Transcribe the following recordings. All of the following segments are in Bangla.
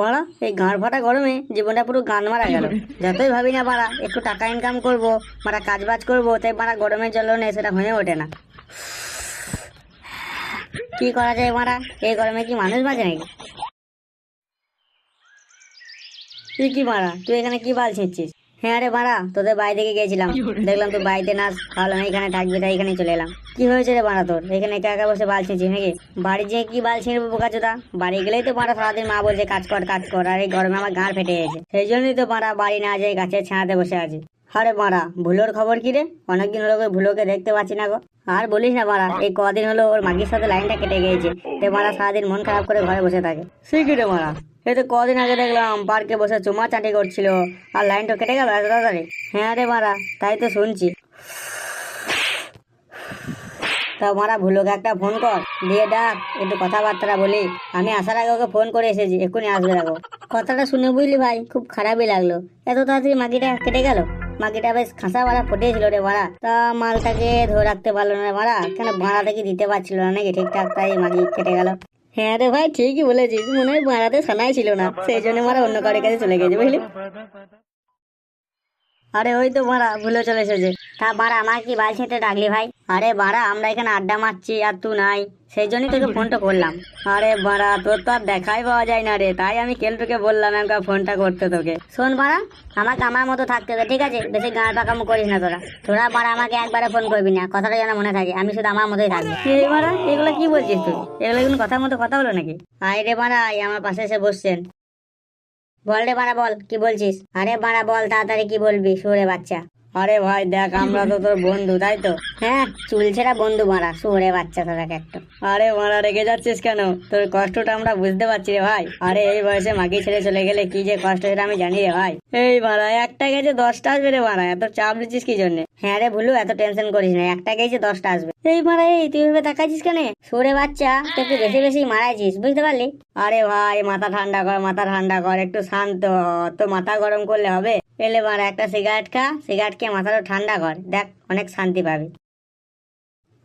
বাড়া এই গাঁড় ফাটা গরমে জীবনটা পুরো গান মারা গেল। যতই ভাবি না বাড়া একটু টাকা ইনকাম করব মারা কাজ বাজ করব তাই বাড়া গরমের জল নেই সেটা হয়ে ওঠে না। কি করা যায় মারা এই গরমে কি মানুষ বাজে নাকি? তুই কি মারা তুই এখানে কি বাল ছিঁচ্ছিস হ্যাঁ রে মারা তোদের বাড়ি থেকে গেছিলাম দেখলাম তুই বাড়িতে নাচ ভালো না এখানে থাকবি তাই এখানে চলে এলাম। কি হয়েছে রে মারা তোর? এখানে একা একা বসে বাল ছিঁচ্ছিস নাকি? বাড়ি যেয়ে কি বাল ছিঁড়বো বোকাচোদা বাড়ি গেলেই তো মারা সারাদিন মা বলছে কাজ কর কাজ কর। আর এই গরমে আমার গাঁড় ফেটে গেছে। সেই জন্যই তো মারা বাড়ি না যেয়ে গাছের ছায়াতে বসে আছি। আরে মারা ভুলোর খবর কি রে? অনেকদিন হলো ভুলোকে দেখতে পাচ্ছি না গো। আর বলিস না মারা এই কদিন হলো ওর মাগির সাথে লাইনটা কেটে গিয়েছে। তে মারা সারাদিন মন খারাপ করে ঘরে বসে থাকে। সে কি রে মারা এই তো কদিন আগে দেখলাম পার্কে বসে চুমা চাটি করছিল, আর লাইনটা কেটে গেল এত তাড়াতাড়ি। হ্যাঁ রে মারা, তাই তো শুনছি। তা মারা, ভুলোকে একটা ফোন কর, দিয়ে ডাক, একটু কথাবার্তা বলি। আমি আসার আগে ওকে ফোন করে এসেছি, এক্ষুনি আসবে দেখো। কথাটা শুনে বুঝলি ভাই, খুব খারাপই লাগল। এত তাড়াতাড়ি মাগিটা কেটে গেল? মাগিটা বেশ খাসা মারা ফুটেছিল রে মারা। তা মালটাকে ধরে রাখতে পারল না রে মারা, কেন ভাড়া থেকে দিতে পারছিল না নাকি ঠিকঠাক? তাই মাগি কেটে গেল। হ্যাঁ রে ভাই ঠিকই বলেছিস। মনে হয় মারাতে সানাই ছিল না। সেই জন্য মারা অন্য কারোর কাছে চলে গেছে বুঝলি? আরে ওই তো বাড়া ভুলে চলে এসেছে। তা বাড়া আমার কি বাল ছেটে ডাকলি ভাই? আরে বাড়া আমরা এখানে আড্ডা মারছি আর তুই নাই। সেই জন্যই তোকে ফোনটা করলাম। আরে বাড়া তোর তো আর দেখাই পাওয়া যায় না রে। তাই আমি কেলটুকে বললাম একবার ফোনটা করতে তোকে। শোন বাড়া আমাকে আমার মতো থাকতে দে ঠিক আছে? বেশি গাঁড় পাকামো করিস না তোরা। তোরা বাড়া আমাকে একবারে ফোন করবি না। কথাটা যেন মনে থাকে। আমি শুধু আমার মতোই থাকব। এই বাড়া এগুলো কি বলছিস তুই? এগুলো কোনো কথার মতো কথা হলো নাকি? আয় রে বাড়া আমার পাশে এসে বসছেন। বল রে বাড়া বল কি বলছিস? আরে বাড়া বল তাড়াতাড়ি কি বলবি? সুরে বাচ্চা। আরে ভাই, দেখ, আমরা তো তোর বন্ধু, তাই তো? হ্যাঁ চুল ছেঁড়া বন্ধু মারা সুরে বাচ্চা তো দেখ একটু। আরে মারা, রেগে যাচ্ছিস কেন? তোর কষ্টটা আমরা বুঝতে পারছি রে ভাই। আরে এই বয়সে মাকে ছেড়ে চলে গেলে কি যে কষ্ট সেটা আমি জানি রে ভাই। এই মারা, একটা গেছে দশটা আসবে রে মারা, এত চাপ দিচ্ছিস কি জন্য? হ্যাঁ রে ভুলু, এত টেনশন করিস না, একটা গেছে দশটা আসবে। এই মারা, এই, তুই ভেবে তাকাইছিস কেন? সুরে বাচ্চা একটু বেশি বেশি মারাইছিস, বুঝতে পারলি? আরে ভাই, মাথা ঠান্ডা কর, মাথা ঠান্ডা কর, একটু শান্ত। তো মাথা গরম করলে হবে। এলে মারা, একটা সিগারেট খা সিগারেট খেয়ে মাথাটা ঠান্ডা কর দেখ, অনেক শান্তি পাবি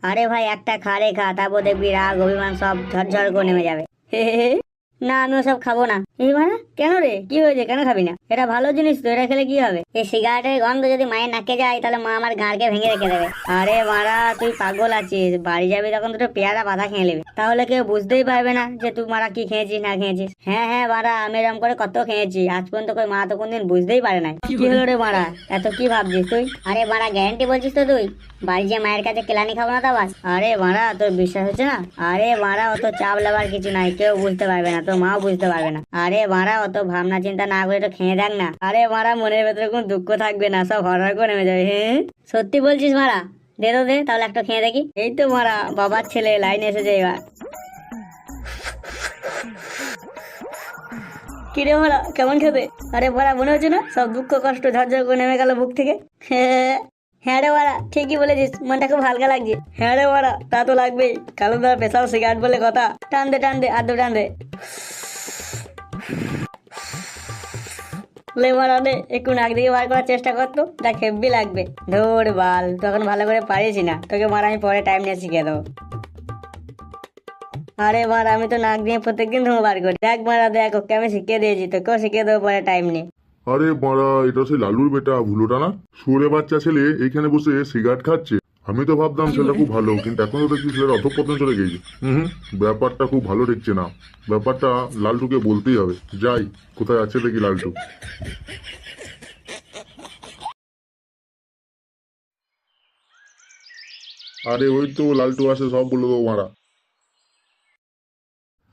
আরে ভাই, একটা খা রে খা, তারপর দেখবি রাগ, অভিমান সব ঝরঝর করে নেমে যাবে। না আমি ওসব খাব না। এই মানে? কেন রে? কি হয়েছে? কেন খাবি না? এটা ভালো জিনিস তো, এটা খেলে কি হবে? এই সিগারেটের গন্ধ যদি মায়ের নাকে যায়, তাহলে মা আমার গাঁড়কে ভেঙে রেখে দেবে। আরে মারা তুই পাগল আছিস। বাড়ি যাবি তখন দুটো পেয়ারা বাধা খেয়ে নেবে। তাহলে কেউ বুঝতেই পারবে না যে তুই মারা কি খেয়েছিস, না খেয়েছিস। হ্যাঁ হ্যাঁ মারা আমি এরকম করে কত খেয়েছি। আজ পর্যন্ত কই মা তো কোনদিন বুঝতেই পারে না কি হলো রে মারা এত কি ভাবছিস তুই? আরে মারা গ্যারান্টি বলছিস তো তুই? বাড়ি যে মায়ের কাছে কেলানি খাব না তো আরে মারা তোর বিশ্বাস হচ্ছে না? আরে মারা অত চাপ লেবার কিছু নাই, কেউ বুঝতে পারবে না। তোর মাও বুঝতে পারবে না। আরে মারা, অত ভাবনা, চিন্তা না করে তো খেয়ে দেখ না। আরে মারা, মনের ভেতরে কোনো দুঃখ থাকবে না, সব হরহর করে নেমে যাবে হ্যাঁ সত্যি বলছিস মারা? দে তো দে, তাহলে একটা খেয়ে দেখি। এই তো মারা, বাবার ছেলে লাইন এসেছে এবার। কিরে মারা, কেমন খেতে? আরে বড়া মনে হচ্ছে না? সব দুঃখ, কষ্ট ঝরঝর করে নেমে গেল বুক থেকে। হ্যাঁ রে বাড়া ঠিকই বলেছিস, মনটা খুব হালকা লাগছে। হ্যাঁ রে বাড়া তা তো লাগবেই। কালো দাদা স্পেশাল সিগারেট বলে কথা। টান দে টান দে আদ্য টান দে। লে মারা একটু নাক দিকে বার করার চেষ্টা করতো লাগবে। ধর বাল তখন ভালো করে না। তোকে আমি পরে টাইম নিয়ে দেবো। আরে মারা, আমি তো নাক দিয়ে প্রত্যেকদিন ধুমো বার করি। দেখ মারা, দেখ ওকে আমি শিখিয়ে দিয়েছি, তোকেও শিখিয়ে দেবো পরে টাইম নিয়ে। আরে মারা, এটা লালুর বেটা, ভুলোটা না? সুরে বাচ্চা ছেলে, এইখানে বসে সিগারেট খাচ্ছে। আমি তো ভাবতাম ছেলেটা খুব ভালো কিন্তু এখন তো দেখছি ছেলের অধপতন চলে গেছে হুম। ব্যাপারটা খুব ভালো দেখছে না। ব্যাপারটা লালটুকে বলতেই হবে। যাই কোথায় আছে দেখি লালটু। আরে ওই তো লালটু আসে সব বলে দেবো মারা।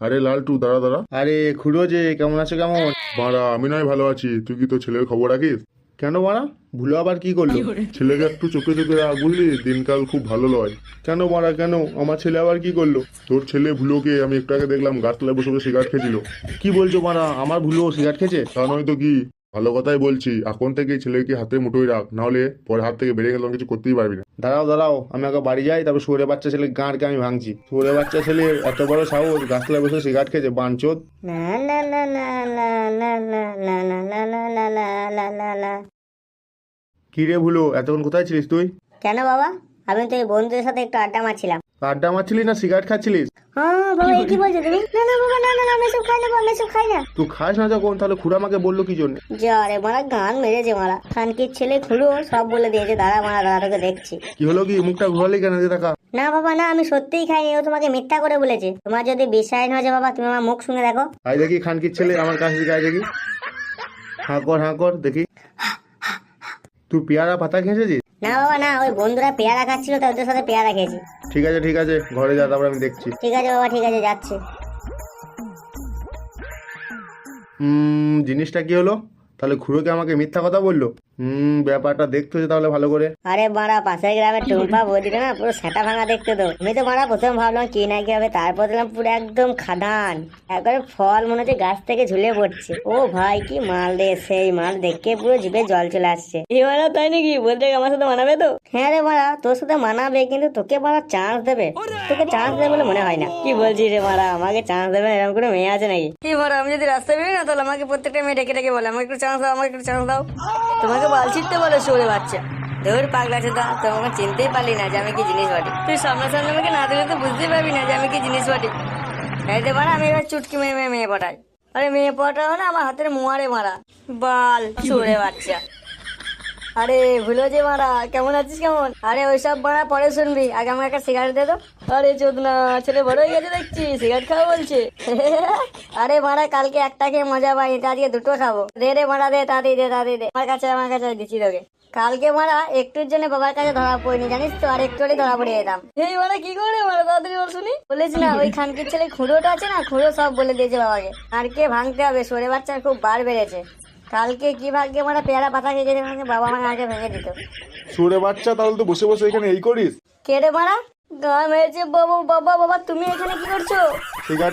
আরে লালটু দাঁড়া দাঁড়া। আরে খুড়ো যে কেমন আছো কেমন? মারা আমি নয় ভালো আছি। তুই কি তোর ছেলের খবর রাখিস? কেন মারা? ভুলো আবার কি করল? ছেলেকে একটু চোখে চোখে রাখ বুঝলি দিনকাল খুব ভালো লয় কেন মারা? কেন? আমার ছেলে আবার কি করল? তোর ছেলে ভুলোকে আমি একটু আগে দেখলাম গাছতলায় বসে বসে সিগারেট খেয়েছিল। কি বলছো মারা? আমার ভুলো সিগারেট খেয়েছে? তা নয় তো কি? ভালো কথাই বলছি এখন থেকে ছেলেকে হাতে মুঠোই রাখ নাহলে পরে হাত থেকে বেড়ে গেলে কিছু করতেই পারবি না দাঁড়াও দাঁড়াও আমি আগে বাড়ি যাই তারপর সুরে বাচ্চা ছেলে গাঁড়কে আমি ভাঙছি সুরে বাচ্চা ছেলে এত বড় সাহস গাছতলায় বসে সিগারেট খেয়েছে বাঞ্চোদ না না না না না না না না না না না না না না না না কি রে ভুলো এতক্ষণ কোথায় ছিলিস তুই কেন বাবা আমি তো এই বন্ধুদের সাথে একটু আড্ডা মারছিলাম আড্ডা মারছিলিস না সিগারেট খাচ্ছিলিস? হ্যাঁ বাবা এ কি বলছো তুমি? না না বাবা না না আমি সব খাই না বাবা, আমি সব খাই না। তুই খাস না যখন তাহলে খুড়া আমাকে বলল কি জন্য? যা রে মারা গান মেরেছে মারা। খানকির ছেলে সব বলে দিয়েছে দাঁড়া মারা দাঁড়া তোকে দেখছি। কি হলো কি? মুখটা ঘোরালি কেন টাকা না বাবা না আমি সত্যিই খাইনি ও তোমাকে মিথ্যা করে বলেছে। তোমার যদি বিশ্বাস না যে বাবা তুমি আমার মুখ শুনে দেখো। আই দেখি খানকির ছেলে আমার কাছে আয় দেখি। হাঁ কর হাঁ কর দেখি। তুই পেয়ারা পাতা খেয়েছিস? না বাবা না ওই বন্ধুরা পেয়ারা খাচ্ছিল তাই ওদের সাথে পেয়ারা খেয়েছি। ঠিক আছে ঠিক আছে ঘরে যা তারপর আমি দেখছি। ঠিক আছে বাবা ঠিক আছে যাচ্ছি। হুম জিনিসটা কি হলো? তাহলে খুড়োকে আমাকে মিথ্যা কথা বলল? হুম ব্যাপারটা দেখতে হচ্ছে তাহলে ভালো করে। আরে মারা পাশের গ্রামের টুম্পা বৌদিটা না পুরো সেটা ভাঙা দেখতে তো। আমি তো মারা প্রথম ভাবলাম কি না কি হবে তারপর দেখলাম পুরো একদম খাদান। একবারে ফল মনে হচ্ছে গাছ থেকে ঝুলে পড়ছে। ও ভাই কি মাল রে সেই মাল দেখে পুরো জিভে জল চলে আসছে। তাই নাকি? বলতে আমার সাথে মানাবে তো? হ্যাঁ রে মারা তোর সাথে মানাবে কিন্তু তোকে মারা চান্স দেবে। তোকে চান্স দেবে বলে মনে হয় না। কি বলছিস রে মারা আমাকে চান্স দেবে এরকম কোনো মেয়ে আছে নাকি? কি মারা আমি যদি রাস্তায় বেরোই না তাহলে আমাকে প্রত্যেকটা মেয়ে ডেকে ডেকে বলে আমাকে একটু চান্স দাও আমাকে একটু চান্স দাও। তোমাকে বাল ছিটতে বলে সরে বাচ্চা। ধর পাগলা চোদা তো আমাকে চিনতেই পারলি না যে আমি কি জিনিস বাটি। তুই সামনা সামনাসামনি আমাকে না দিলে তো বুঝতেই পারবি না যে আমি কি জিনিস বাটি। এইতে পারা আমি এবার চুটকি মেয়ে মেয়ে মেয়ে পটাই। আরে মেয়ে পটাও না, আমার হাতের মোয়ারে মারা। বাল সরে বাচ্চা। আরে ভুলো যে মারা, কেমন আছিস কেমন? আরে ওইসব মারা, পরে শুনবি। আগে আমাকে একটা সিগারেট দে তো। আরে চোদনা ছেলে বড় হয়ে গেছে দেখছি সিগারেট খাব বলছে। আরে মারা, কালকে একটা খেয়ে মজা পাই তা আজকে দুটো খাব। দে রে মারা, দে, তাড়াতাড়ি দে তাড়াতাড়ি দে। আমার কাছে আমার কাছে দিচ্ছি তোকে। কালকে মারা, একটুর জন্য বাবার কাছে ধরা পড়িনি, জানিস তো? আর একটু ধরা পড়ে যেতাম। এই মারা, কি করে মারা, তাড়াতাড়ি বল শুনি। বলেছি না, ওই খানকির ছেলে খুঁড়োটা আছে না, খুঁড়ো সব বলে দিয়েছে বাবাকে। আর কে ভাঙতে হবে? সরে বাচ্চার খুব বার বেড়েছে। কালকে কি ভাগ্যে মানে পেয়ারা পাতা খেয়ে গেছে আমাকে বাবা মা আগে ভেঙে দিত। সুরে বাচ্চা তাহলে তো বসে বসে এখানে এই করিস। কেড়ে মারা? গা মেয়েছে বাবা বাবা বাবা তুমি এখানে কি করছ? সিগারেট